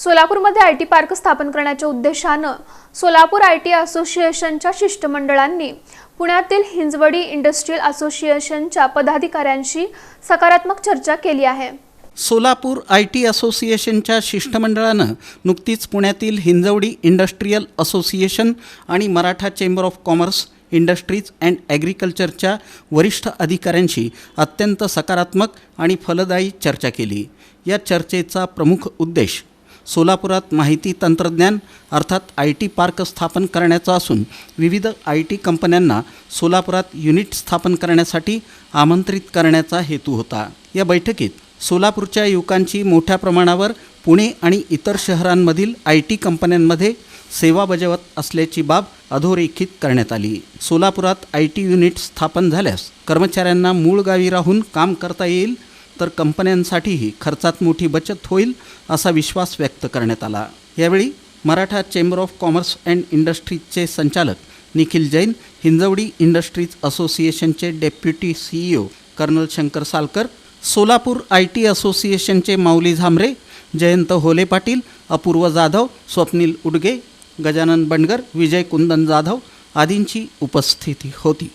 सोलापूरमध्ये I T park स्थापन करण्याच्या उद्देशानं सोलापूर आय टी असोसिएशनच्या शिष्टमंडळांनी पुण्यातील हिंजवडी इंडस्ट्रीयल असोसिएशनच्या पदाधिकाऱ्यांशी सकारात्मक चर्चा केली आहे. सोलापूर आय टी असोसिएशनच्या शिष्टमंडळानं नुकतीच पुण्यातील हिंजवडी इंडस्ट्रीयल असोसिएशन आणि Maratha chamber of commerce industries and ॲग्रिकल्चरच्या वरिष्ठ अधिकाऱ्यांशी अत्यंत सकारात्मक आणि फलदायी चर्चा केली. या चर्चेचा प्रमुख उद्देश सोलापुरात माहिती तंत्रज्ञान अर्थात आय टी पार्क स्थापन करण्याचा असून विविध आय टी कंपन्यांना सोलापुरात युनिट स्थापन करण्यासाठी आमंत्रित करण्याचा हेतू होता. या बैठकीत सोलापूरच्या युवकांची मोठ्या प्रमाणावर पुणे आणि इतर शहरांमधील आय टी कंपन्यांमध्ये सेवा बजावत असल्याची बाब अधोरेखित करण्यात आली. सोलापुरात आय टी युनिट स्थापन झाल्यास कर्मचाऱ्यांना मूळ गावी राहून काम करता येईल तर कंपन्यांसाठीही खर्चात मोठी बचत होईल असा विश्वास व्यक्त करण्यात आला. यावेळी Maratha chamber of commerce and इंडस्ट्रीजचे संचालक निखिल जैन हिंजवडी इंडस्ट्रीज असोसिएशनचे deputy CEO colonel Shankar Salkar Solapur I T असोसिएशनचे माऊली झांबरे जयंत होले पाटील अपूर्व जाधव स्वप्नील उडगे गजानन बंडगर विजय कुंदन जाधव आदींची उपस्थिती होती.